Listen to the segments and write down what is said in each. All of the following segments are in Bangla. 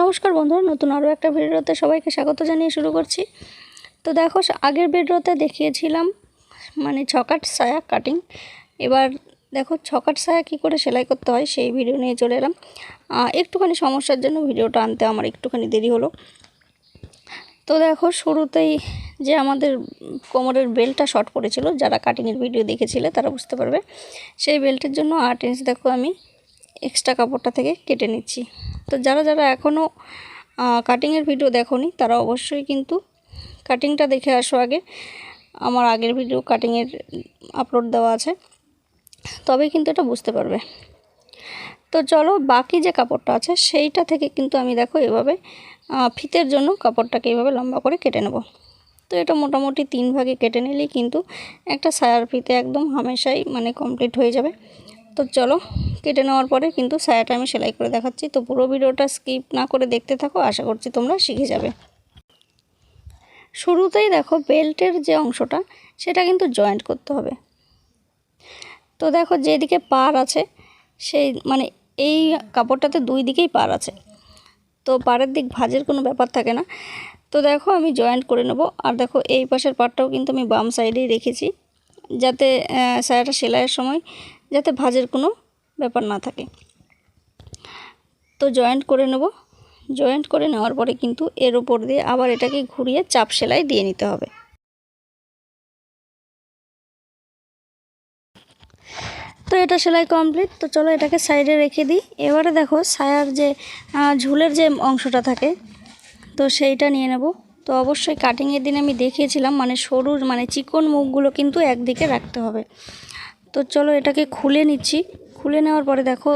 নমস্কার বন্ধুরা, নতুন আরও একটা ভিডিওতে সবাইকে স্বাগত জানিয়ে শুরু করছি। তো দেখো আগের ভিডিওতে দেখিয়েছিলাম মানে ছকাট সায়া কাটিং এবার দেখো, ছকাট সায়া কী করে সেলাই করতে হয় সেই ভিডিও নিয়ে চলে এলাম। একটুখানি সমস্যার জন্য ভিডিওটা আনতে আমার একটুখানি দেরি হলো। তো দেখো, শুরুতেই যে আমাদের কোমরের বেল্টটা শর্ট পড়েছিল, যারা কাটিংয়ের ভিডিও দেখেছিলে, তারা বুঝতে পারবে। সেই বেল্টের জন্য আট ইঞ্চ দেখো আমি এক্সট্রা কাপড়টা থেকে কেটে নিচ্ছি। তো যারা যারা এখনও কাটিংয়ের ভিডিও দেখোনি, তারা অবশ্যই কিন্তু কাটিংটা দেখে আসো আগে। আমার আগের ভিডিও কাটিংয়ের আপলোড দেওয়া আছে। তবেই কিন্তু এটা বুঝতে পারবে। তো চলো, বাকি যে কাপড়টা আছে, সেইটা থেকে কিন্তু আমি দেখো এভাবে ফিতের জন্য কাপড়টাকে এইভাবে লম্বা করে কেটে নেব। তো এটা মোটামুটি তিন ভাগে কেটে নিলেই কিন্তু একটা সায়ার ফিতে একদম হামেশাই মানে কমপ্লিট হয়ে যাবে। তো চলো, কেটে নেওয়ার পরে কিন্তু সায়াটা আমি সেলাই করে দেখাচ্ছি। তো পুরো ভিডিওটা স্কিপ না করে দেখতে থাকো, আশা করছি তোমরা শিখে যাবে। শুরুতেই দেখো বেল্টের যে অংশটা, সেটা কিন্তু জয়েন্ট করতে হবে। তো দেখো যেদিকে পার আছে, সেই মানে এই কাপড়টাতে দুই দিকেই পার আছে। তো পাড়ের দিক ভাজের কোনো ব্যাপার থাকে না। তো দেখো আমি জয়েন্ট করে নেব, আর দেখো এই পাশের পাটটাও কিন্তু আমি বাম সাইডেই রেখেছি। যাতে সায়াটা সেলাইয়ের সময় যাতে ভাঁজের কোনো ব্যাপার না থাকে। তো জয়েন্ট করে নেব। জয়েন্ট করে নেওয়ার পরে কিন্তু এর উপর দিয়ে আবার এটাকে ঘুরিয়ে চাপ সেলাই দিয়ে নিতে হবে। তো এটা সেলাই কমপ্লিট তো চলো এটাকে সাইডে রেখে দিই। এবারে দেখো সায়ার যে ঝুলের যে অংশটা থাকে, তো সেইটা নিয়ে নেব। তো অবশ্যই কাটিংয়ের দিন আমি দেখিয়েছিলাম মানে সরুর মানে চিকন মুখগুলো কিন্তু একদিকে রাখতে হবে। তো চলো এটাকে খুলে নিচ্ছি। খুলে নেওয়ার পরে দেখো,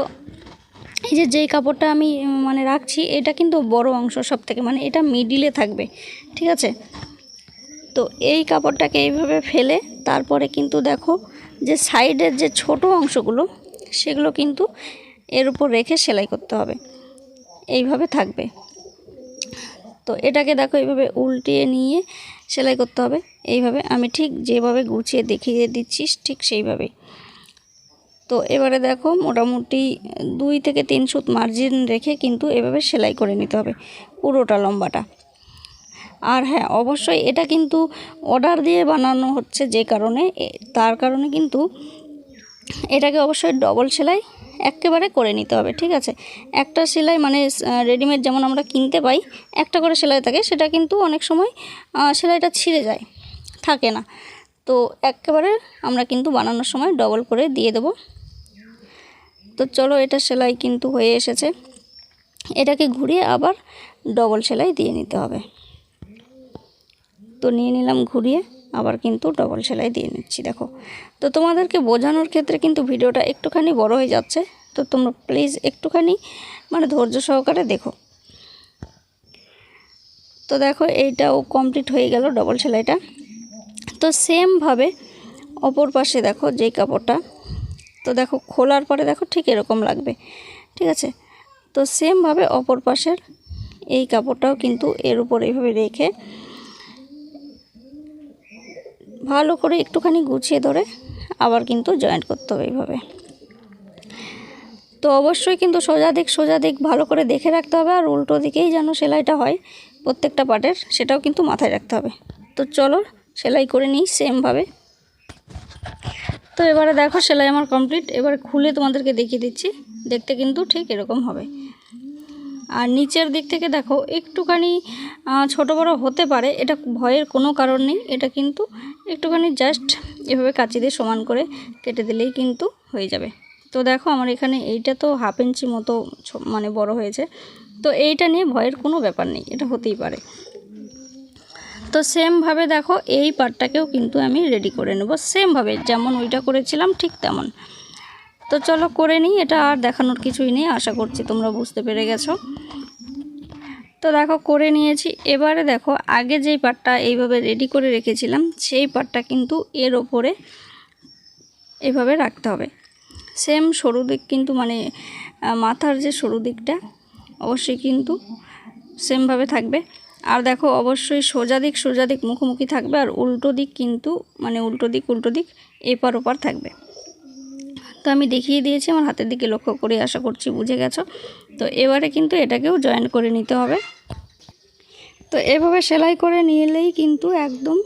এই যে যেই কাপড়টা আমি মানে রাখছি, এটা কিন্তু বড় অংশ সব থেকে মানে এটা মিডিলে থাকবে, ঠিক আছে? তো এই কাপড়টাকে এইভাবে ফেলে, তারপরে কিন্তু দেখো, যে সাইডের যে ছোট অংশগুলো, সেগুলো কিন্তু এর উপর রেখে সেলাই করতে হবে। এইভাবে থাকবে। তো এটাকে দেখো, এইভাবে উল্টিয়ে নিয়ে সেলাই করতে হবে। এইভাবে আমি ঠিক যেভাবে গুছিয়ে দেখিয়ে দিচ্ছি, ঠিক সেইভাবে। তো এবারে দেখো মোটামুটি দুই থেকে তিন সুত মার্জিন রেখে কিন্তু এভাবে সেলাই করে নিতে হবে, পুরোটা লম্বাটা। আর হ্যাঁ অবশ্যই এটা কিন্তু অর্ডার দিয়ে বানানো হচ্ছে যে কারণে তার কারণে কিন্তু এটাকে অবশ্যই ডবল সেলাই একেবারে করে নিতে হবে, ঠিক আছে? একটা সেলাই মানে রেডিমেড যেমন আমরা কিনতে পাই, একটা করে সেলাই থাকে, সেটা কিন্তু অনেক সময় সেলাইটা ছিঁড়ে যায়। থাকে না। তো একেবারে আমরা কিন্তু বানানোর সময় ডবল করে দিয়ে দেবো। তো চলো এটা সেলাই কিন্তু হয়ে এসেছে। এটাকে ঘুরিয়ে আবার ডবল সেলাই দিয়ে নিতে হবে। তো নিয়ে নিলাম ঘুরিয়ে, আবার কিন্তু ডবল সেলাই দিয়ে নিচ্ছি, দেখো। তো তোমাদেরকে বোঝানোর ক্ষেত্রে কিন্তু ভিডিওটা একটুখানি বড় হয়ে যাচ্ছে। তো তোমরা প্লিজ একটুখানি মানে ধৈর্য সহকারে দেখো। তো দেখো এইটাও কমপ্লিট হয়ে গেল ডবল সেলাইটা। তো সেমভাবে অপর পাশে দেখো যেই কাপড়টা, তো দেখো খোলার পরে দেখো ঠিক এরকম লাগবে, ঠিক আছে? তো সেমভাবে অপর পাশের এই কাপড়টাও কিন্তু এর উপর এইভাবে রেখে ভালো করে একটুখানি গুছিয়ে ধরে আবার কিন্তু জয়েন্ট করতে হবে এইভাবে। তো অবশ্যই কিন্তু সোজা দিক সোজা দিক ভালো করে দেখে রাখতে হবে আর উল্টো দিকেই যেন সেলাইটা হয় প্রত্যেকটা পার্টের সেটাও কিন্তু মাথায় রাখতে হবে। তো চলো সেলাই করে নিই সেমভাবে। তো এবারে দেখো সেলাই আমার কমপ্লিট। এবার খুলে তোমাদেরকে দেখিয়ে দিচ্ছি। দেখতে কিন্তু ঠিক এরকম হবে। আর নিচের দিক থেকে দেখো, একটুখানি ছোট বড় হতে পারে, এটা ভয়ের কোনো কারণ নেই। এটা কিন্তু একটুখানি জাস্ট এভাবে কাঁচি দিয়ে সমান করে কেটে দিলেই কিন্তু হয়ে যাবে। তো দেখো আমার এখানে এইটা তো হাফ ইঞ্চি মতো মানে বড় হয়েছে। তো এইটা নিয়ে ভয়ের কোনো ব্যাপার নেই, এটা হতেই পারে। তো সেমভাবে দেখো, এই পার্টটাকেও কিন্তু আমি রেডি করে নেব। সেমভাবে যেমন ওইটা করেছিলাম ঠিক তেমন। তো চলো করে নিই, এটা আর দেখানোর কিছুই নেই, আশা করছি তোমরা বুঝতে পেরে গেছো। তো দেখো, করে নিয়েছি। এবারে দেখো, আগে যেই পাটটা এইভাবে রেডি করে রেখেছিলাম, সেই পাটটা কিন্তু এর ওপরে এভাবে রাখতে হবে। সেম সরু দিক কিন্তু মানে মাথার যে সরু দিকটা, অবশ্যই কিন্তু সেমভাবে থাকবে। আর দেখো, অবশ্যই সোজা দিক সোজা দিক মুখোমুখি থাকবে, আর উল্টো দিক কিন্তু মানে উল্টো দিক উল্টো দিক এপার ওপার থাকবে। তো আমি দেখিয়ে দিয়েছি, আমার হাতের দিকে লক্ষ্য করে আশা করছি বুঝে গেছো। তো এবারে কিন্তু এটাকেও জয়েন করে নিতে হবে। তো এভাবে সেলাই করে নিলেই কিন্তু একদম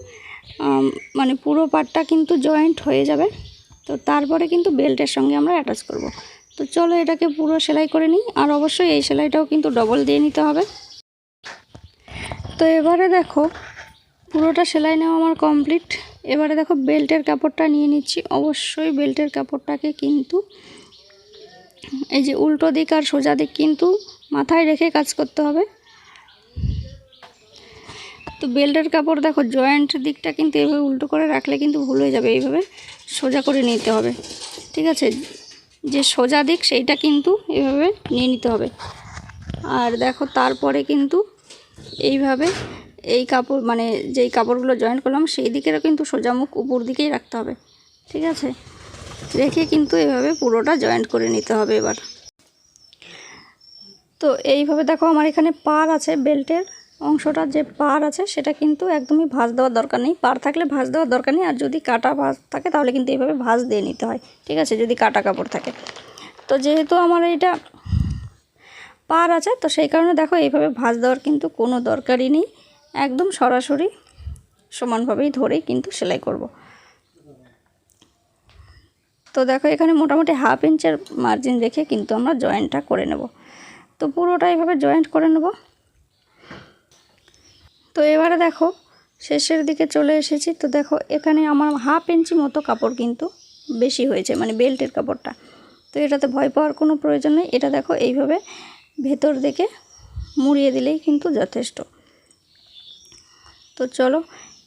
মানে পুরো পাটটা কিন্তু জয়েন্ট হয়ে যাবে। তো তারপরে কিন্তু বেল্টের সঙ্গে আমরা অ্যাটাচ করব। তো চলো এটাকে পুরো সেলাই করে নিই, আর অবশ্যই এই সেলাইটাও কিন্তু ডবল দিয়ে নিতে হবে। তো এবারে দেখো, পুরোটা সেলাই নেওয়া আমার কমপ্লিট এবারে দেখো বেল্টের কাপড়টা নিয়ে নিচ্ছি। অবশ্যই বেল্টের কাপড়টাকে কিন্তু এই যে উল্টো দিক আর সোজা দিক কিন্তু মাথায় রেখে কাজ করতে হবে। তো বেল্টের কাপড় দেখো জয়েন্ট দিকটা কিন্তু এভাবে উল্টো করে রাখলে কিন্তু ভুল হয়ে যাবে। এইভাবে সোজা করে নিতে হবে। ঠিক আছে? যে সোজা দিক, সেইটা কিন্তু এভাবে নিয়ে নিতে হবে। আর দেখো, তারপরে কিন্তু এইভাবে এই কাপড় মানে যেই কাপড়গুলো জয়েন্ট করলাম, সেই দিকেরও কিন্তু সোজা মুখ উপর দিকেই রাখতে হবে, ঠিক আছে? রেখে কিন্তু এভাবে পুরোটা জয়েন্ট করে নিতে হবে এবার। তো এইভাবে দেখো আমার এখানে পার আছে বেল্টের অংশটা, যে পার আছে সেটা কিন্তু একদমই ভাঁজ দেওয়ার দরকার নেই। পার থাকলে ভাঁজ দেওয়ার দরকার নেই, আর যদি কাটা ভাঁজ থাকে তাহলে কিন্তু এইভাবে ভাঁজ দিয়ে নিতে হয়, ঠিক আছে? যদি কাটা কাপড় থাকে। তো যেহেতু আমার এটা পার আছে। তো সেই কারণে দেখো এইভাবে ভাঁজ দেওয়ার কিন্তু কোনো দরকারই নেই। একদম সরাসরি সমানভাবেই ধরেই কিন্তু সেলাই করব। তো দেখো এখানে মোটামুটি হাফ ইঞ্চের মার্জিন রেখে কিন্তু আমরা জয়েন্টটা করে নেব। তো পুরোটা এইভাবে জয়েন্ট করে নেব। তো এবারে দেখো শেষের দিকে চলে এসেছি। তো দেখো এখানে আমার হাফ ইঞ্চি মতো কাপড় কিন্তু বেশি হয়েছে মানে বেল্টের কাপড়টা। তো এটাতে ভয় পাওয়ার কোনো প্রয়োজন নেই। এটা দেখো এইভাবে ভেতর দিকে মুড়িয়ে দিলেই কিন্তু যথেষ্ট। তো চলো,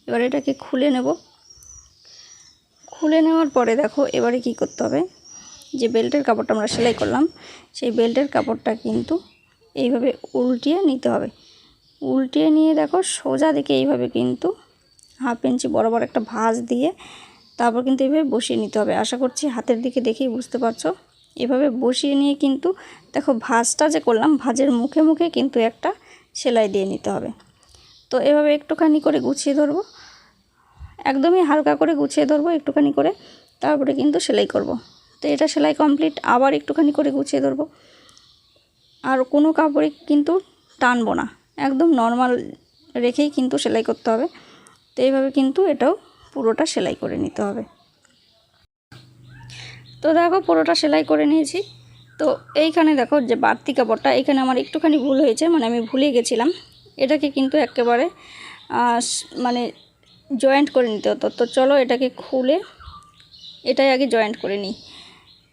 এবার এটাকে খুলে নেব। খুলে নেওয়ার পরে দেখো, এবারে কি করতে হবে? যে বেল্টের কাপড়টা আমরা সেলাই করলাম, সেই বেল্টের কাপড়টা কিন্তু এইভাবে উল্টিয়ে নিতে হবে। উল্টিয়ে নিয়ে দেখো, সোজা দিকে এইভাবে কিন্তু হাফ ইঞ্চি বরাবর একটা ভাঁজ দিয়ে তারপর কিন্তু এইভাবে বসিয়ে নিতে হবে। আশা করছি হাতের দিকে দেখেই বুঝতে পারছ। এভাবে বসিয়ে নিয়ে কিন্তু দেখো ভাজটা যে করলাম, ভাজের মুখে মুখে কিন্তু একটা সেলাই দিয়ে নিতে হবে। তো এভাবে একটুখানি করে গুছিয়ে ধরবো। একদমই হালকা করে গুছিয়ে ধরবো, একটুখানি করে তারপরে কিন্তু সেলাই করব। তো এটা সেলাই কমপ্লিট, আবার একটুখানি করে গুছিয়ে ধরবো। আর কোনো কাপড়ে কিন্তু টানবো না, একদম নর্মাল রেখেই কিন্তু সেলাই করতে হবে। তো এইভাবে কিন্তু এটাও পুরোটা সেলাই করে নিতে হবে। তো দেখো পুরোটা সেলাই করে নিয়েছি। তো এইখানে দেখো যে বাড়তি কাপড়টা, এখানে আমার একটুখানি ভুল হয়েছে মানে আমি ভুলে গেছিলাম। এটাকে কিন্তু একেবারে মানে জয়েন্ট করে নিতে হতো। তো চলো এটাকে খুলে এটাই আগে জয়েন্ট করে নিই।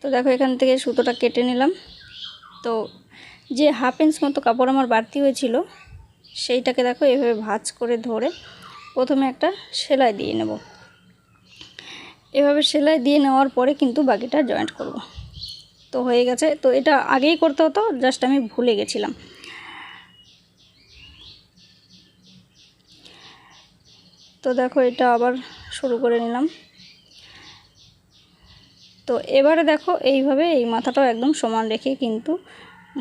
তো দেখো এখান থেকে সুতোটা কেটে নিলাম। তো যে হাফ ইঞ্চ মতো কাপড় আমার বাড়তি হয়েছিল, সেইটাকে দেখো এভাবে ভাঁজ করে ধরে প্রথমে একটা সেলাই দিয়ে নেব। এভাবে সেলাই দিয়ে নেওয়ার পরে কিন্তু বাকিটা জয়েন্ট করব। তো হয়ে গেছে। তো এটা আগেই করতে হতো জাস্ট আমি ভুলে গেছিলাম। তো দেখো এটা আবার শুরু করে নিলাম। তো এবারে দেখো, এইভাবে এই মাথাটাও একদম সমান রেখে কিন্তু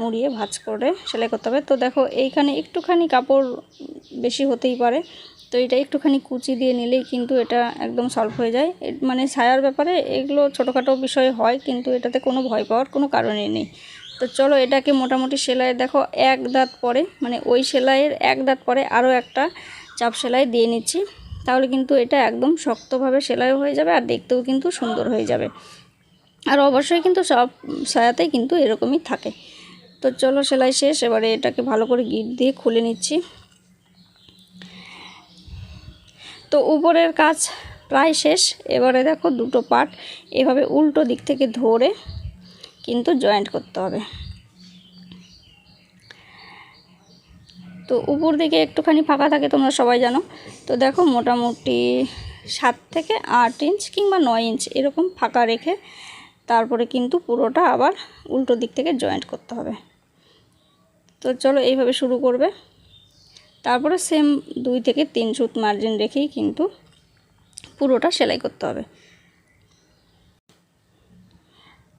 মুড়িয়ে ভাঁজ করে সেলাই করতে হবে। তো দেখো, এইখানে একটুখানি কাপড় বেশি হতেই পারে। তো এটা একটুখানি কুচি দিয়ে নিলেই কিন্তু এটা একদম সলভ হয়ে যায়। মানে ছায়ার ব্যাপারে এগুলো ছোটোখাটো বিষয় হয়, কিন্তু এটাতে কোনো ভয় পাওয়ার কোনো কারণই নেই। তো চলো এটাকে মোটামুটি সেলাইয়ের দেখো, এক দাঁত পরে মানে ওই সেলাইয়ের এক দাঁত পরে আরও একটা চাপ সেলাই দিয়ে নিচ্ছি। তাহলে কিন্তু এটা একদম শক্তভাবে সেলাই হয়ে যাবে আর দেখতেও কিন্তু সুন্দর হয়ে যাবে। আর অবশ্যই কিন্তু সব সায়াতেই কিন্তু এরকমই থাকে। তো চলো সেলাই শেষ, এবারে এটাকে ভালো করে গিট দিয়ে খুলে নিচ্ছি। তো উপরের কাজ প্রায় শেষ। এবারে দেখো দুটো পার্ট এভাবে উল্টো দিক থেকে ধরে কিন্তু জয়েন্ট করতে হবে। তো উপর দিকে একটুখানি ফাঁকা থাকে, তোমরা সবাই জানো। তো দেখো মোটামুটি সাত থেকে আট ইঞ্চ কিংবা নয় ইঞ্চ এরকম ফাঁকা রেখে তারপরে কিন্তু পুরোটা আবার উল্টো দিক থেকে জয়েন্ট করতে হবে। তো চলো এইভাবে শুরু করবে। তারপরে সেম দুই থেকে তিন সুত মার্জিন রেখেই কিন্তু পুরোটা সেলাই করতে হবে।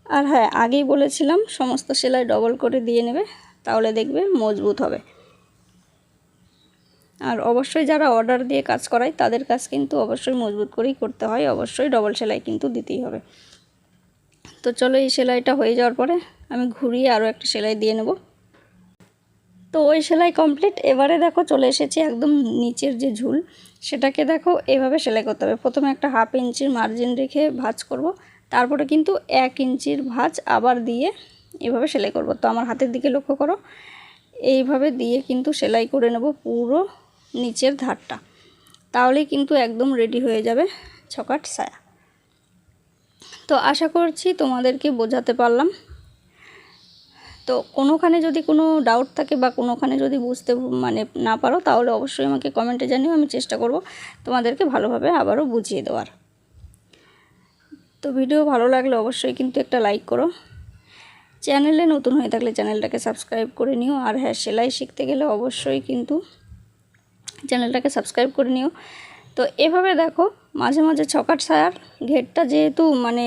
আর হ্যাঁ আগেই বলেছিলাম, সমস্ত সেলাই ডবল করে দিয়ে নেবে, তাহলে দেখবে মজবুত হবে। আর অবশ্যই যারা অর্ডার দিয়ে কাজ করায়, তাদের কাজ কিন্তু অবশ্যই মজবুত করেই করতে হয়, অবশ্যই ডবল সেলাই কিন্তু দিতেই হবে। তো চলো এই সেলাইটা হয়ে যাওয়ার পরে আমি ঘুরিয়ে আরও একটা সেলাই দিয়ে নেব। তো ওই সেলাই কমপ্লিট এবারে দেখো চলে এসেছি একদম নিচের যে ঝুল, সেটাকে দেখো এভাবে সেলাই করতে হবে। প্রথমে একটা হাফ ইঞ্চির মার্জিন রেখে ভাঁজ করব, তারপরে কিন্তু এক ইঞ্চির ভাঁজ আবার দিয়ে এভাবে সেলাই করব। তো আমার হাতের দিকে লক্ষ্য করো, এইভাবে দিয়ে কিন্তু সেলাই করে নেব পুরো নিচের ধারটা। তাহলেই কিন্তু একদম রেডি হয়ে যাবে ছকাট সায়া তো আশা করছি তোমাদেরকে বোঝাতে পারলাম। তো কোনোখানে যদি কোনো ডাউট থাকে বা কোনোখানে যদি বুঝতে মানে না পারো, তাহলে অবশ্যই আমাকে কমেন্টে জানিও, আমি চেষ্টা করব তোমাদেরকে ভালোভাবে আবারও বুঝিয়ে দেওয়ার। তো ভিডিও ভালো লাগলে অবশ্যই কিন্তু একটা লাইক করো। চ্যানেলে নতুন হয়ে থাকলে চ্যানেলটাকে সাবস্ক্রাইব করে নিও, আর হ্যাঁ সেলাই শিখতে গেলে অবশ্যই কিন্তু চ্যানেলটাকে সাবস্ক্রাইব করে নিও। তো এভাবে দেখো, মাঝে মাঝে ছকাট ছায়ার ঘেরটা যেহেতু মানে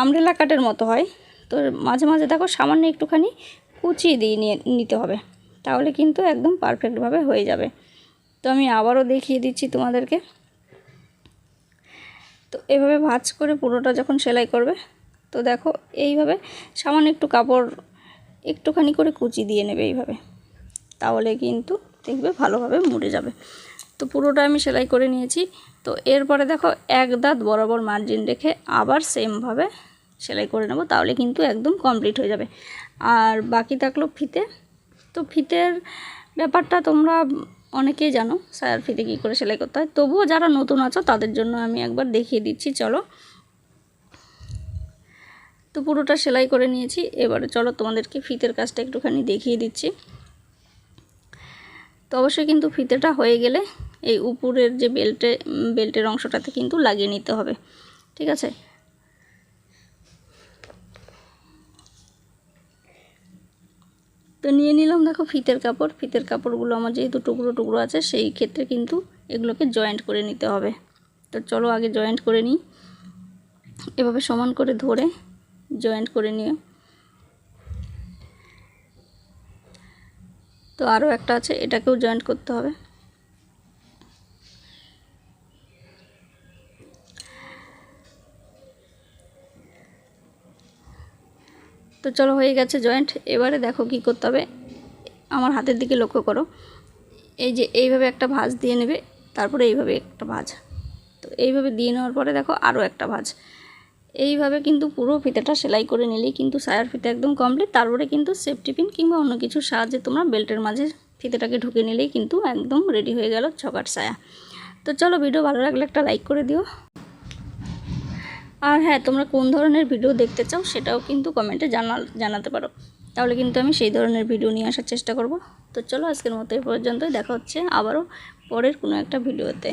আমরেলা কাটের মতো হয় তো মাঝে মাঝে দেখো সামান্য একটুখানি কুচিয়ে দিয়ে নিয়ে নিতে হবে। তাহলে কিন্তু একদম পারফেক্টভাবে হয়ে যাবে। তো আমি আবারও দেখিয়ে দিচ্ছি তোমাদেরকে। তো এভাবে ভাঁজ করে পুরোটা যখন সেলাই করবে, তো দেখো এইভাবে সামান্য একটু কাপড় একটুখানি করে কুচি দিয়ে নেবে এইভাবে। তাহলে কিন্তু দেখবে ভালোভাবে মুড়ে যাবে। তো পুরোটা আমি সেলাই করে নিয়েছি। তো এরপরে দেখো এক দাঁত বরাবর মার্জিন রেখে আবার সেমভাবে সেলাই করে নেব, তাহলে কিন্তু একদম কমপ্লিট হয়ে যাবে। আর বাকি থাকল ফিতে। তো ফিতের ব্যাপারটা তোমরা অনেকেই জানো, সায়ার ফিতে কী করে সেলাই করতে হয়। তবুও যারা নতুন আছো, তাদের জন্য আমি একবার দেখিয়ে দিচ্ছি, চলো। তো পুরোটা সেলাই করে নিয়েছি। এবারে চলো তোমাদেরকে ফিতের কাজটা একটুখানি দেখিয়ে দিচ্ছি। তো অবশ্যই কিন্তু ফিতেটা হয়ে গেলে এই উপরের যে বেল্টে বেল্টের অংশটাতে কিন্তু লাগিয়ে নিতে হবে। ঠিক আছে? তো নিয়ে নিলাম, দেখো ফিতের কাপড়। ফিতের কাপড়গুলো আমার যেহেতু টুকরো টুকরো আছে, সেই ক্ষেত্রে কিন্তু এগুলোকে জয়েন্ট করে নিতে হবে। তো চলো আগে জয়েন্ট করে নিই। এভাবে সমান করে ধরে জয়েন্ট করে নিয়ে। তো আরও একটা আছে, এটাকেও জয়েন্ট করতে হবে। তো চলো হয়ে গেছে জয়েন্ট এবারে দেখো কি করতে হবে। আমার হাতের দিকে লক্ষ্য করো। এই যে এইভাবে একটা ভাঁজ দিয়ে নেবে, তারপরে এইভাবে একটা ভাঁজ। তো এইভাবে দিয়ে নেওয়ার পরে দেখো আরও একটা ভাঁজ। এইভাবে কিন্তু পুরো ফিতেটা সেলাই করে নিলেই কিন্তু সায়ার ফিতে একদম কমপ্লিট তারপরে কিন্তু সেফটি পিন কিংবা অন্য কিছুর সাহায্যে তোমরা বেল্টের মাঝে ফিতেটাকে ঢুকে নিলেই কিন্তু একদম রেডি হয়ে গেল ছকার সায়া। তো চলো ভিডিও ভালো লাগলে একটা লাইক করে দিও। আর হ্যাঁ তোমরা কোন ধরনের ভিডিও দেখতে চাও সেটাও কিন্তু কমেন্টে জানা, জানাতে পারো। তাহলে কিন্তু আমি সেই ধরনের ভিডিও নিয়ে আসার চেষ্টা করব। তো চলো আজকের মতো এই পর্যন্তই। দেখা হচ্ছে আবারও পরের কোনো একটা ভিডিওতে